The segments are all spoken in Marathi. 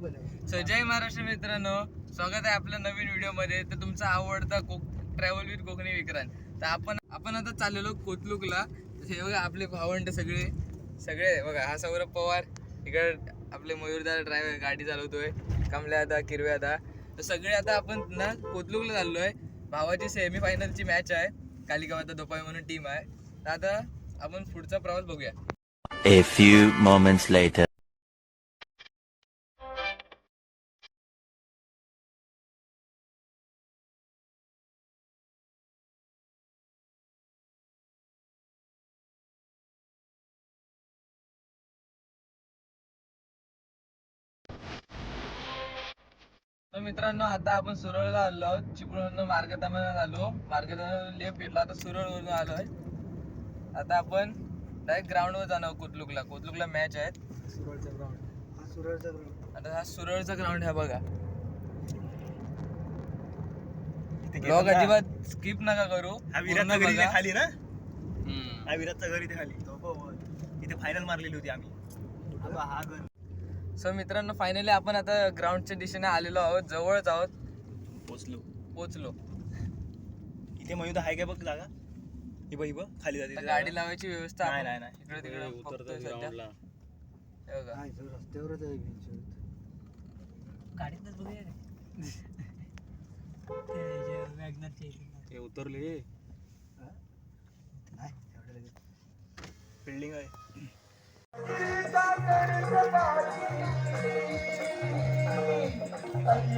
सो जय महाराष्ट्र मित्रांनो. स्वागत आहे आपल्या नवीन व्हिडिओमध्ये तर तुमचा आवडता कोक ट्रॅव्हल विथ कोकणी विक्रांत. तर आपण आपण आता चाललेलो कोतलुकला हे बघा आपले भावंड सगळे सगळे बघा हा सौरभ पवार. इकडे आपले मयूरदार ड्रायव्हर गाडी चालवतोय. कमले आता किरवे आता तर सगळे आता आपण ना कोतलुकला चाललोय. भावाची सेमी फायनलची मॅच आहे. कालिका माता दोपाई म्हणून टीम आहे. तर आता आपण पुढचा प्रवास बघूया. A few moments later. मित्रांनो आता आपण सुरळला आलो आहोत. चिपळूण मार्गतामध्ये आलो मार्गतामध्ये लेफ्ट घेतला आता सुरळवरून आलोय आता आपण डायरेक्ट ग्राउंडवर जाणार कोतलुकला कोतलुकला मॅच आहेत. आता हा सुरळचा ग्राउंड आहे बघा. ब्लॉग अजिबात स्किप नका करू. हा विराटचा घरी. इथे खाली ना. हा विराटचा घर इथे खाली. तो बघ, इथे फायनल मारलेली होती आम्ही. हा बघ, हा घर. सो मित्रांनो फायनली आपण आता ग्राउंडच्या दिशेने आलेलो आहोत जवळच आहोत. पोचलो पोचलो इथे मयूर आहे काय बघ जागा? ही बघ ही बघ खाली जाते आता गाडी. लावायची व्यवस्था नाही, नाही, नाही. इकडे तिकडे बघतोय सध्या. हे बघा. गाडीतच बघूया रे. ते जे वॅगनरचे ते उतरले. बिल्डिंग आहे.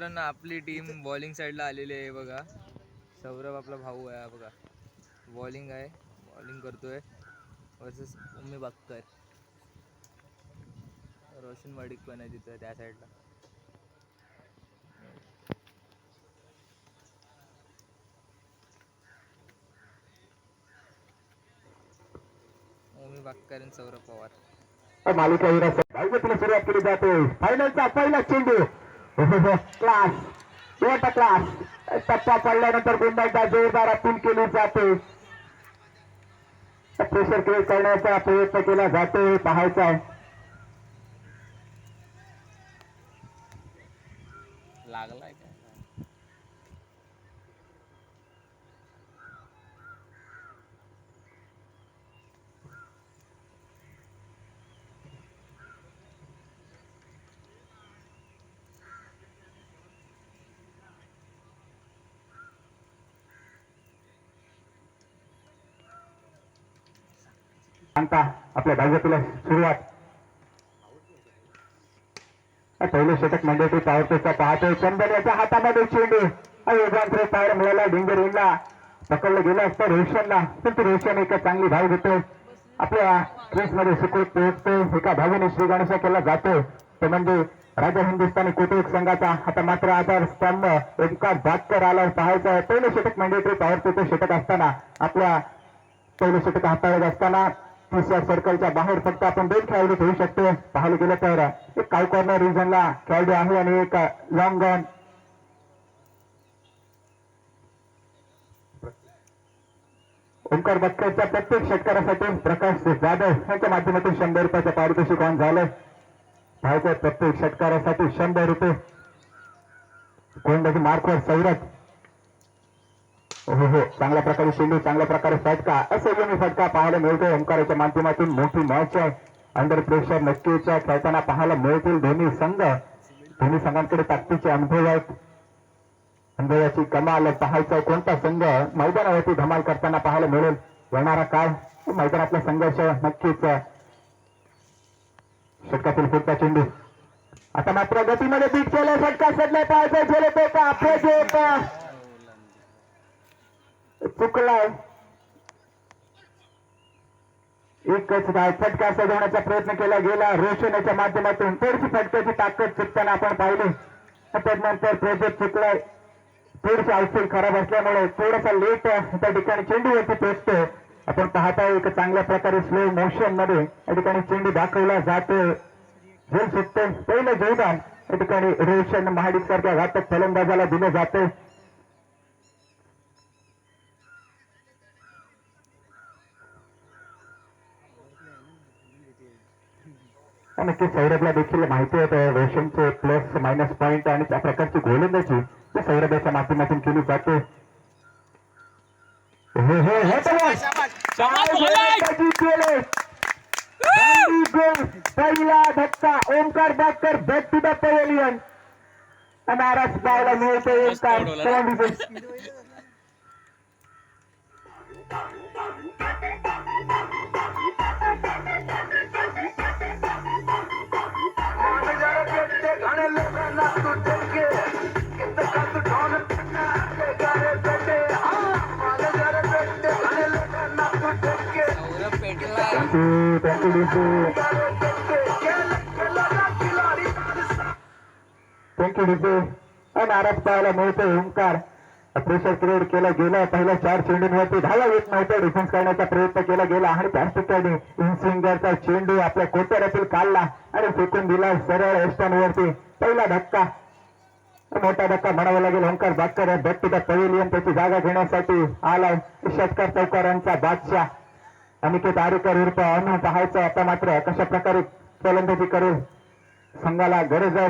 मित्रांनो आपली टीम बॉलिंग साईडला आलेली आहे बघा. सौरभ आपला भाऊ आहे हा बघा. बॉलिंग आहे. बॉलिंग करतोय. वर्सेस उम्मी बाक्कर रोशन वाडिक पण आहे तिथं त्या साईडला उम्मी बाक्कर आणि सौरभ पवार. मालिका विरासत सुरुवात केली जाते. फायनलचा पहिला चेंडू. क्लास एट क्लास टप्पा पडल्यानंतर पुन्हा एकदा जोरदार अपील केली जाते. प्रेशर क्रिएट करण्याचा प्रयत्न केला जातो. पाहायचा आहे. लागलाय काय सांगता आपल्या भाजपला सुरुवात. पहिले षटक मंडळी पावरपेचा पाहतोय. चंदन याच्या हातामध्ये चेंडू. वेगांकडे पायर मिळाला डिंगर येईला पकडलं गेलं असतं रोशनला. पण ते रोशन एका चांगली धाव घेतो. आपल्या क्रीजमध्ये सुखरूप पोहोचतो. एका धावेने श्रीगणेशा केला जातो. तो म्हणजे राजा हिंदुस्थानी कुटुंब संघाचा. आता मात्र आधार स्तंभ एका बातकर आला पाहायचा आहे. पहिले षटक मंडळी पावरपेचं षटक असताना आपल्या पहिलं षटक हाताळत असताना तिसऱ्या सर्कलच्या बाहेर फक्त आपण दोन खेळाडू ठेवू शकतो. पाहायला गेलं तर एक काल कॉर्नर रिजनला खेळाडू आहे आणि एक लॉंग गन ओंकार बक्करच्या प्रत्येक षटकारासाठी प्रकाश जाधव यांच्या माध्यमातून शंभर रुपयाचं पारितोषिक ऑन झालंय. पाहायचं प्रत्येक षटकारासाठी शंभर रुपये. कोणत्याही मार्कवर सौरभ? हो हो चांगल्या प्रकारे शेंडू चांगल्या प्रकारे फटका. असं फटका पाहायला मिळतोय. ओंकाराच्या माध्यमातून मोठी मॅच आहे. अंडर प्रेशर नक्कीच खेळताना पाहायला मिळतील दोन्ही संघ. दोन्ही संघांकडे ताकदीचे अनुभव आहेत. अनुभवाची कमाल पाहायचा कोणता संघ. मैदानावरती धमाल करताना पाहायला मिळेल. येणारा काळ मैदानातला संघर्ष नक्कीच षटकातील पुढचा चेंडू. आता मात्र गतीमध्ये बीट केलं षटका सडलाय. पाहायचं झेल तो का अफेज होता चुकलाय एकच काय फटका सजवण्याचा प्रयत्न केला गेला. रोशनाच्या माध्यमातून थोडीशी फटक्याची ताकद चुकताना आपण पाहिली. त्यानंतर प्रोजेक्ट चुकलाय. थोडीशी आउटफील्ड खराब असल्यामुळे थोडासा लेट त्या ठिकाणी चेंडूवरती पोहोचतो. आपण पाहताय एक चांगल्या प्रकारे स्लो मोशनमध्ये या ठिकाणी चेंडू दाखवला जातोय झेल सुटते पहिलं जोरदार. या ठिकाणी रोशन महाडिक सारख्या घातक फलंदाजाला दिलं जाते. नक्की सौरभला देखील माहिती आहे रोशनचे प्लस मायनस पॉईंट आणि त्या प्रकारची गोलंदाजी ती सौरभच्या माध्यमातून केली जाते. हो हो हो. पहिला धक्का Omkar Bakar back to the pavilion नाराज पाहायला मिळतो Omkar. Thank you, DC. Thank you पाहायला मिळतो ओंकार. प्रेशर क्रिएट केला गेला. पहिल्या चार चेंडूंवरती धावा येत नव्हतं डिफेन्स करण्याचा प्रयत्न केला गेला. आणि त्याच ठिकाणी इनस्विंगरचा चेंडू आपल्या कोट्यारातील काढला आणि फेकून दिला सरळ एस्टॉनवरती पहिला धक्का. मोठा धक्का म्हणावा लागेल. ओंकार बाकर बॅक पवेलियन त्याची जागा घेण्यासाठी आलाय षटकार चौकारांचा बादशाह. अनिकेत आरेकर उर्फ अनु पाहायचं आता मात्र कशा प्रकारे फलंदाजी करेल संघाला गरज आहे.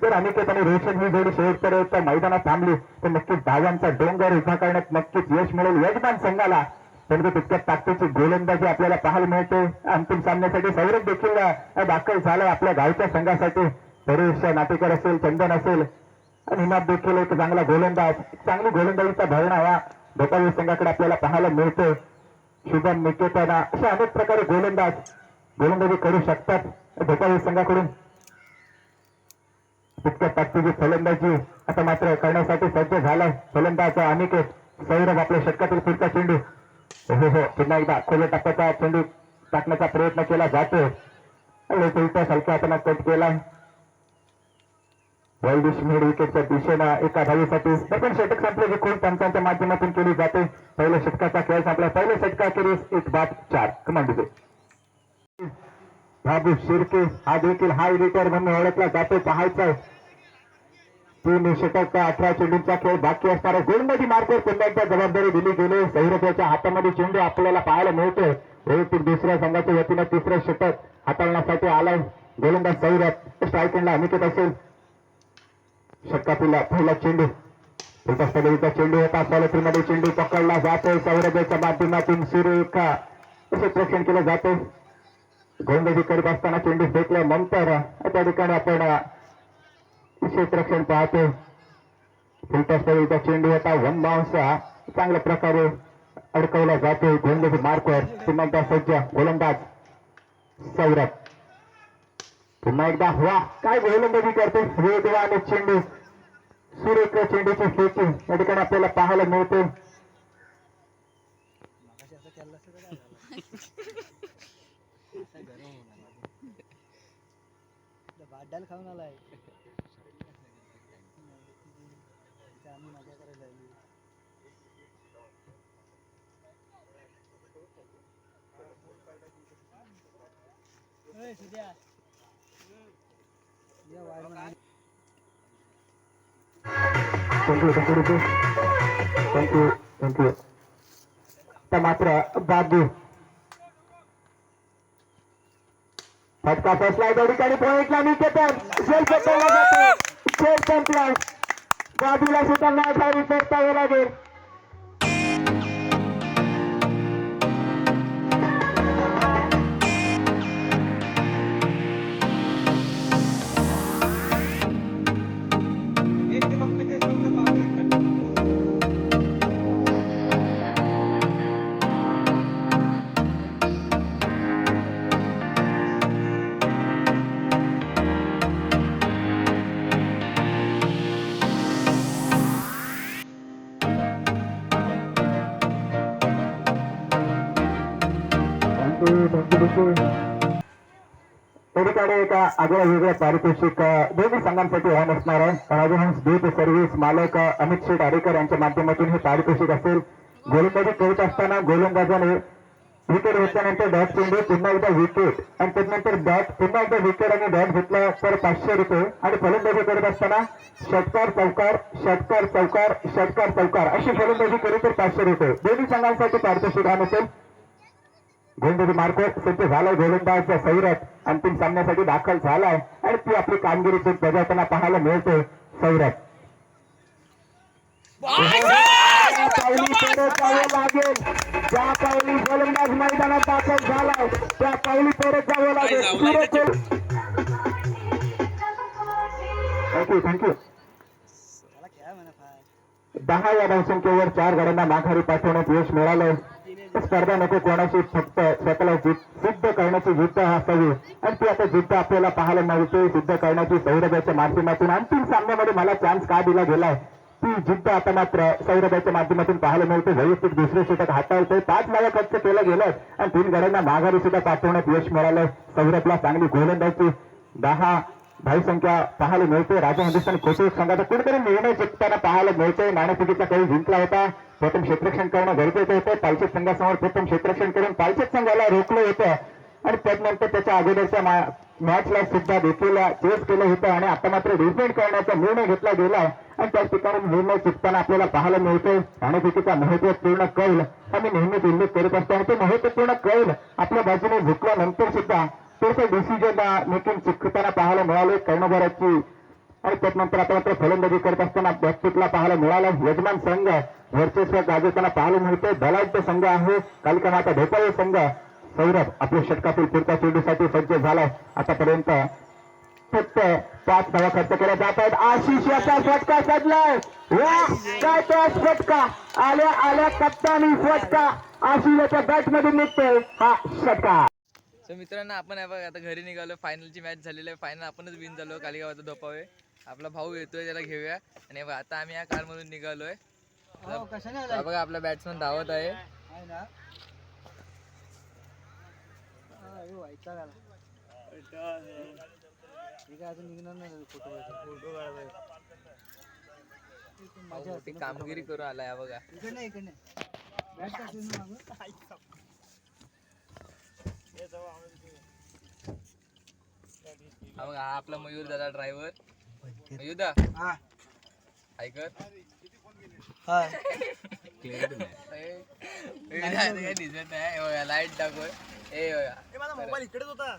जर अनिकेत आणि रोशन ही जोडी शेवटपर्यंत मैदानात थांबली तर नक्कीच धावांचा डोंगर उभा करण्यात नक्कीच यश मिळेल. यजमान संघाला परंतु तितक्यात ताकदीची गोलंदाजी आपल्याला पाहायला मिळते. अंतिम सामन्यासाठी सौरभ देखील दाखल झालाय आपल्या गावच्या संघासाठी. परेश नाटेकर असेल चंदन असेल आणि हिमात देखील एक चांगला गोलंदाज चांगली गोलंदाजीचा भरणा या भोपाळ संघाकडे आपल्याला पाहायला मिळतोय. शुभम निकेतना असे अनेक प्रकारे गोलंदाज गोलंदाजी करू शकतात भोपाळ संघाकडून. तितक्या ताकदीची फलंदाजी आता मात्र करण्यासाठी सज्ज झालाय. फलंदाज अनिकेत सौरभ आपल्या षटकातील पुढचा चेंडू. हो हो पुन्हा एकदा खोल्या टप्प्याचा चेंडू टाकण्याचा प्रयत्न केला जातोय. उलट्या हलक्या हाताने कट केला वर्ल्ड मिड विकेटच्या दिशेनं एका धावीसाठी पण षटक संपल्याची खूप पंचांच्या माध्यमातून केली जाते. पहिल्या षटकाचा खेळ संपला. पहिल्या षटकाखेरीस एक बाद चार. कमांड बाबू शिर्के हा देखील हाय रिटायर म्हणून ओळखला जातो. पाहायचा तीन षटक अठरा चेंडूंचा खेळ बाकी असणारा गोलंदाजी मार्कवर पुन्हा एकदा जबाबदारी दिली गेली. सैरथ्याच्या हातामध्ये चेंडू आपल्याला पाहायला मिळतोय. वैयक्तिक दुसऱ्या संघाच्या वतीनं तिसरं षटक हाताळण्यासाठी आलाय. गोलंदाज सैरथ स्ट्राईक अनिकेत असेल. षटकातील पहिला चेंडू. एका चेंडू होता. सॉलिटरीमध्ये चेंडू पकडला जातोय सौरभ्याच्या माध्यमातून सुरेखा का प्रेक्षण केलं जाते. गोलंदाजी करीत असताना चेंडू फेकल्यानंतर त्या ठिकाणी आपण क्षेत्रक्षण पाहतो. फिल्टर चेंडू होता. वन बाउन्स चांगल्या प्रकारे अडकवला जातोय गोलंदाजी मार्कवर पुन्हा सज्ज गोलंदाज सौरभ. पुन्हा एकदा वा काय गोलंदाजी करते वेगवान चेंडू. सुरेख चेंडूची फेकी. या ठिकाणी आपल्याला पाहायला मिळते. बाड्याला खाऊन आलाय Sudya. Thank you thank you thank you thank you तर मात्र बाबू फटका फसलाय त्या ठिकाणी पॉईंटला निकेतन झेल पकडला जातो. झेल संपला. सुद्धा नाही जावी लागेल. दिवशी ठिकाणी एका आगळ्या वेगळ्या पारितोषिक दोन्ही संघांसाठी होत असणार आहे. राजहंस दूत सर्व्हिस मालक अमित शेठ आडेकर यांच्या माध्यमातून हे पारितोषिक असेल. गोलंदाजी करत असताना गोलंदाजाने विकेट घेतल्यानंतर डॉट चेंडू पुन्हा एकदा विकेट आणि त्यानंतर बॅट पुन्हा एकदा विकेट आणि डॉट घेतला तर पाचशे रुपये. आणि फलंदाजी करत असताना षटकार चौकार षटकार चौकार षटकार चौकार. अशी फलंदाजी केली तर पाचशे रुपये. दोन्ही संघांसाठी पारितोषिक असेल गोलंदाजी मार्फत सज्ज झालाय गोलंदाज सौरभ अंतिम सामन्यासाठी दाखल झालाय. आणि ती आपली कामगिरी बजावताना पाहायला मिळते जावं लागेल पावली गोलंदाज मैदानात दाखल झालाय त्या पावली पुढे जावं लागेल थँक्यू थँक्यू दहा या धावसंख्येवर चार गाड्यांना माघारी पाठवण्यात यश मिळालंय. स्पर्धा नको कोणाची फक्त स्वतःला सिद्ध करण्याची जिद्द असावी. आणि ती आता जिद्द आपल्याला पाहायला मिळते. सिद्ध करण्याची सौरभ्याच्या माध्यमातून अंतिम सामन्यामध्ये मला चान्स का दिला गेलाय? ती जिद्द आता मात्र सौरभ्याच्या माध्यमातून पाहायला मिळते. वैयक्तिक दुसरे षटक हाताळतोय. पाच लावा खर्च केलं गेलाय. आणि तीन गड्यांना माघारी सुद्धा पाठवण्यात यश मिळालंय. सौरभला चांगली गोलंदाजी. दहा धावसंख्या पाहायला मिळते. राजा हिंदुस्थान खोटे संघाचा कुठेतरी निर्णय जिंकताना पाहायला मिळतोय. नाणेफेकीचा काही जिंकला होता. प्रथम क्षेत्रक्षण करणं गरजेचं होतं. पालचेत संघासमोर प्रथम क्षेत्रक्षण करून पालचेत संघाला रोखलं होतं. आणि त्यानंतर त्याच्या अगोदरच्या मॅचला सुद्धा देखील चेस केलं होतं. आणि आता मात्र रिफेंड करण्याचा निर्णय घेतला गेला आणि त्या ठिकाणी निर्णय चुकताना आपल्याला पाहायला मिळतोय. नाणेफेकीचा महत्त्वपूर्ण कौल आम्ही नेहमीच उल्लेख करत असतो. आणि तो महत्त्वपूर्ण कौल आपल्या बाजूने झुकल्यानंतर सुद्धा अत्यंत डिसिजन मेकिंग चुकताना पाहायला मिळाले कर्णधाराची. आणि त्यानंतर आता मात्र फलंदाजी करत असताना बॅकफुटला पाहायला मिळाला. यजमान संघ वर्चस्व गाजवताना पाहायला मिळते दलाढ्य संघ आहे. कालिका माता ढोपाळे संघ. सौरभ आपल्या षटकातील पुढच्या चेंडूसाठी सज्ज झालाय. आतापर्यंत फक्त पाच धावा खर्च केल्या जात आहेत. आशिष याचा फटका सजलाय. काय तो फटका? आल्या आल्या कप्तानी फटका. आशिष याच्या बॅट मधून निघतोय. हा षटका. सो मित्रांनो आपण आहे बघा आता घरी निघालो. फायनलची मॅच झालेली आहे. फायनल आपणच विन झालो. कालिगावाचा धोपावे. आपला भाऊ येतोय त्याला घेऊया. आणि बघा, आता आम्ही या कार मधून निघालोय. हो कशाने हा आलाय? बघा आपला बॅट्समन धावत आहे. आहे ना? हा, हे व्हायचा झाला हे काय अजून निघणार नाही फोटो फोटो मजा ती कामगिरी करून आलाय हा बघा इकडे नाही इकडे नाही बॅट का तुम्ही मागं? हा बघा हा आपला मयूर दादा ड्रायव्हर मयूर दा हा. ऐकत? हा लाइट टाकूय ए बघा माझा मोबाईल इकडेच होता.